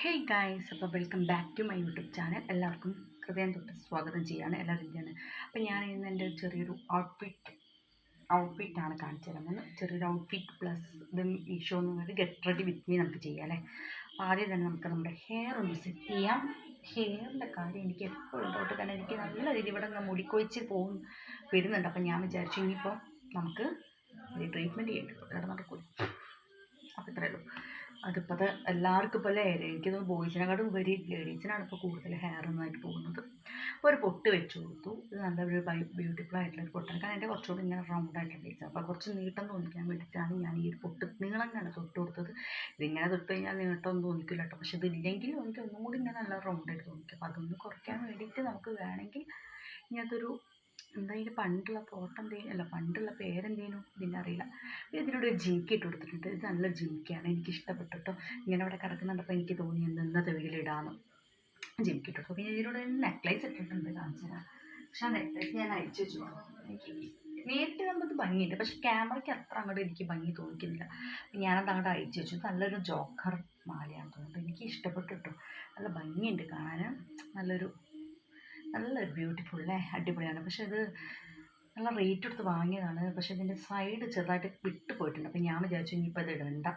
Hey guys അപ്പോൾ welcome back to my YouTube channel എല്ലാവർക്കും ഹൃദയം തൊട്ട് സ്വാഗതം ചെയ്യാണ് എല്ലാവരും എന്താണ് അപ്പോൾ ഞാൻ ഇന്ന് എന്റെ ചെറിയൊരു ഔട്ട്ഫിറ്റ് ഔട്ട്ഫിറ്റാണ് കാണിച്ചു തരുന്നത് ചെറിയൊരു ഔട്ട്ഫിറ്റ് പ്ലസ് ഇത് എന്ന് ഗെറ്റ് റെഡി വിത്ത് മീ നമുക്ക് ചെയ്യാം അല്ലേ? അപ്പോൾ ആദ്യം തന്നെ നമുക്ക് നമ്മുടെ ഹെയർ ഒന്ന് സെറ്റ് ചെയ്യാം. ഹെയറിന്റെ കാര്യം എനിക്ക് എപ്പോഴും തൊട്ട് കാരണം എനിക്ക് നല്ല രീതിയിൽ ഇവിടെ അങ്ങ് മുടിക്കൊഴിച്ച് പോകും വരുന്നുണ്ട്. അപ്പോൾ ഞാൻ വിചാരിച്ചു ഇനിയിപ്പോൾ നമുക്ക് ട്രീറ്റ്മെന്റ് ചെയ്യേണ്ടി നടക്കും അപ്പോൾ ഇത്രയേ ഉള്ളൂ. അതിപ്പോൾ അത് എല്ലാവർക്കും ഇപ്പോൾ എനിക്ക് തോന്നുന്നു ബോയ്സിനെക്കാട്ടും ഉപരി ലേഡീസിനാണ് ഇപ്പോൾ കൂടുതൽ ഹെയർ ഒന്നായിട്ട് പോകുന്നത്. അപ്പോൾ ഒരു പൊട്ട് വെച്ച് കൊടുത്തു. ഇത് നല്ലൊരു ബ്യൂട്ടിഫുൾ ആയിട്ടുള്ള ഒരു പൊട്ടാണ്. കാരണം കുറച്ചുകൂടി ഇങ്ങനെ റൗണ്ട് ആയിട്ടുള്ള ഫേസ് അപ്പോൾ കുറച്ച് നീട്ടം തോന്നിക്കാൻ വേണ്ടിയിട്ടാണ് ഞാൻ ഈ ഒരു പൊട്ട് നീളങ്ങാണ് തൊട്ട് കൊടുത്തത്. ഇതിങ്ങനെ തൊട്ട് കഴിഞ്ഞാൽ നീട്ടമൊന്നും തോന്നിക്കില്ല കേട്ടോ പക്ഷെ ഇതില്ലെങ്കിൽ എനിക്ക് ഒന്നും കൂടി ഇങ്ങനെ നല്ല റൗണ്ട് ആയിട്ട് തോന്നിക്കും. അപ്പോൾ അതൊന്ന് കുറയ്ക്കാൻ വേണ്ടിയിട്ട് നമുക്ക് വേണമെങ്കിൽ ഇങ്ങനത്തെ ഒരു എന്താ ഇതിന് പണ്ടുള്ള ഫോട്ടോ എന്തെങ്കിലും അല്ല പണ്ടുള്ള പേരെന്തേനും? ഇതിന്റെ അറിയില്ല ഇതിനോട് ഒരു ജിമിക്കി ഇട്ട് കൊടുത്തിട്ടുണ്ട്. ഇത് നല്ല ജിമിക്കാണ് എനിക്ക് ഇഷ്ടപ്പെട്ടു കേട്ടോ ഇങ്ങനെ അവിടെ കിടക്കുന്നുണ്ടപ്പോൾ എനിക്ക് തോന്നി എന്ത് വെയിലിടാമെന്ന് ജിമിക്ക് ഇട്ട് ഇട്ടു പിന്നെ ഇതിനോട് നെക്ലൈസ് ഇട്ടിട്ടുണ്ട് കാണിച്ചു തരാം. പക്ഷെ ആ നെക്ലേസ് ഞാൻ അയച്ചു വെച്ചു. എനിക്ക് നേരിട്ട് കണ്ടത് ഭംഗിയുണ്ട്. പക്ഷെ ക്യാമറയ്ക്ക് അത്ര അങ്ങോട്ട് എനിക്ക് ഭംഗി തോന്നിക്കുന്നില്ല. ഞാനത് അങ്ങോട്ട് അയച്ചു വെച്ചു. നല്ലൊരു ജോക്കർ മാലയാണ് തോന്നുന്നത് എനിക്ക് ഇഷ്ടപ്പെട്ടു കേട്ടോ നല്ല ഭംഗിയുണ്ട് കാണാൻ. നല്ലൊരു നല്ലൊരു ബ്യൂട്ടിഫുൾ അല്ലേ അടിപൊളിയാണ്. പക്ഷെ ഇത് നല്ല റേറ്റ് എടുത്ത് വാങ്ങിയതാണ്. പക്ഷേ ഇതിന്റെ സൈഡ് ചെറുതായിട്ട് വിട്ട് പോയിട്ടുണ്ട്. അപ്പോൾ ഞാൻ വിചാരിച്ചു ഇനിയിപ്പോൾ ഇത് ഇടണ്ട.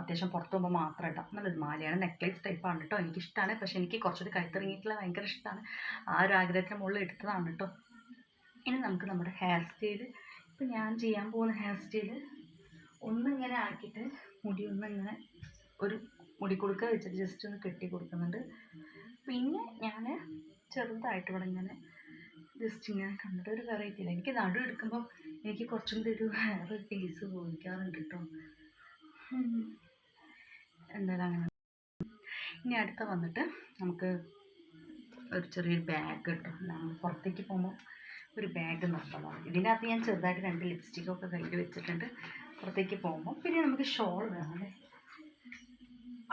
അത്യാവശ്യം പുറത്ത് പോകുമ്പോൾ മാത്രം ഇടാം. നല്ലൊരു മാലയാണ്. നെക്ലേസ് ടൈപ്പാണ് കേട്ടോ എനിക്കിഷ്ടമാണ് പക്ഷേ എനിക്ക് കുറച്ചുകൂടി കൈത്തിറങ്ങിയിട്ടുള്ള ഭയങ്കര ഇഷ്ടമാണ് ആ ഒരു ആഗ്രഹത്തിന് മുകളിൽ എടുത്തതാണ് കേട്ടോ ഇനി നമുക്ക് നമ്മുടെ ഹെയർ സ്റ്റൈൽ ഇപ്പം ഞാൻ ചെയ്യാൻ പോകുന്ന ഹെയർ സ്റ്റൈൽ ഒന്നിങ്ങനെ ആക്കിയിട്ട് മുടി ഒന്നിങ്ങനെ ഒരു മുടി കൊടുക്കുക വെച്ചിട്ട് ജസ്റ്റ് ഒന്ന് കെട്ടി കൊടുക്കുന്നുണ്ട്. പിന്നെ ഞാൻ ചെറുതായിട്ട് ഇവിടെ ഇങ്ങനെ ജസ്റ്റ് ഇങ്ങനെ കണ്ടിട്ട് ഒരു വെറൈറ്റി എനിക്ക് നടു എടുക്കുമ്പോൾ എനിക്ക് കുറച്ചും കൂടി ഒരു വേറെ ഫേസ് തോന്നിക്കാറുണ്ട് കേട്ടോ എന്തായാലും അങ്ങനെ. ഇനി അടുത്ത വന്നിട്ട് നമുക്ക് ഒരു ചെറിയൊരു ബാഗ് കിട്ടും നമ്മൾ പുറത്തേക്ക് പോകുമ്പോൾ ഒരു ബാഗ് നിർത്തണം. ഇതിനകത്ത് ഞാൻ ചെറുതായിട്ട് രണ്ട് ലിപ്സ്റ്റിക്കൊക്കെ കയ്യിൽ വെച്ചിട്ടുണ്ട്. പുറത്തേക്ക് പോകുമ്പോൾ പിന്നെ നമുക്ക് ഷോൾ വേണം അല്ലേ?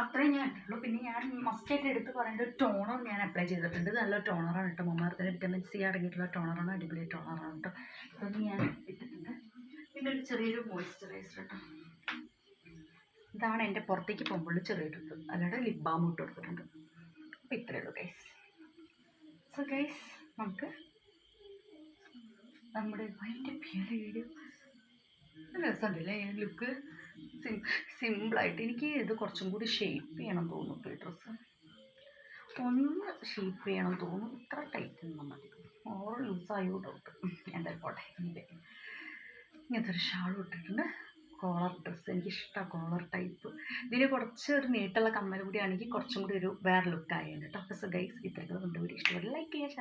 അത്രയും ഞാൻ ഇട്ടുള്ളൂ പിന്നെ ഞാൻ മസ്റ്റായിട്ട് എടുത്ത് പറയേണ്ട ഒരു ടോണർ ഞാൻ അപ്ലൈ ചെയ്തിട്ടുണ്ട്. നല്ല ടോണറാണ് കേട്ടോ മൊമാർത്തിന് വിറ്റമിൻ സി അടങ്ങിയിട്ടുള്ള ടോണറാണ് അടിപൊളി ടോണറാണ് കേട്ടോ ഇതൊന്ന് ഞാൻ ഇട്ടിട്ടുണ്ട്. പിന്നെ ഒരു ചെറിയൊരു മോയ്സ്ചറൈസർ കേട്ടോ ഇതാണ് എന്റെ പുറത്തേക്ക് പോകുമ്പോൾ ഇത്. അല്ലാതെ ലിപ് ബാം ഇട്ട് കൊടുത്തിട്ടുണ്ട്. അപ്പോൾ ഇത്രയേ ഉള്ളൂ ഗൈസ് സോ ഗൈസ് നമുക്ക് നമ്മുടെ ഭയങ്കര വീഡിയോ രസമുണ്ടല്ലേ? ലുക്ക് സിം സിമ്പിളായിട്ട് എനിക്ക് ഇത് കുറച്ചും കൂടി ഷേപ്പ് ചെയ്യണം തോന്നുന്നു ഈ ഡ്രസ്സ് ഒന്ന് ഷേപ്പ് ചെയ്യണം തോന്നുന്നു. ഇത്ര ടൈറ്റ് നിന്നാൽ മതി. ഓവർ ലൂസായോ ഡൗട്ട് എന്തായാലും പോട്ടെ ഇങ്ങനത്തെ ഒരു ഷാൾ ഇട്ടിട്ടുണ്ട്. കോളർ ഡ്രസ്സ് എനിക്ക് ഇഷ്ടമാണ് കോളർ ടൈപ്പ് ഇതിന് കുറച്ച് ഒരു നീട്ടുള്ള കമ്മൽ കൂടി ആണെങ്കിൽ കുറച്ചും കൂടി ഒരു വേറെ ലുക്ക് ആയിരുന്നു കേട്ടോ അപ്പോൾ ഗൈസ് ഇത്രയ്ക്ക് കൊണ്ട് കൂടി ഇഷ്ടപ്പെട്ടു ലൈക്ക് ചെയ്യാൻ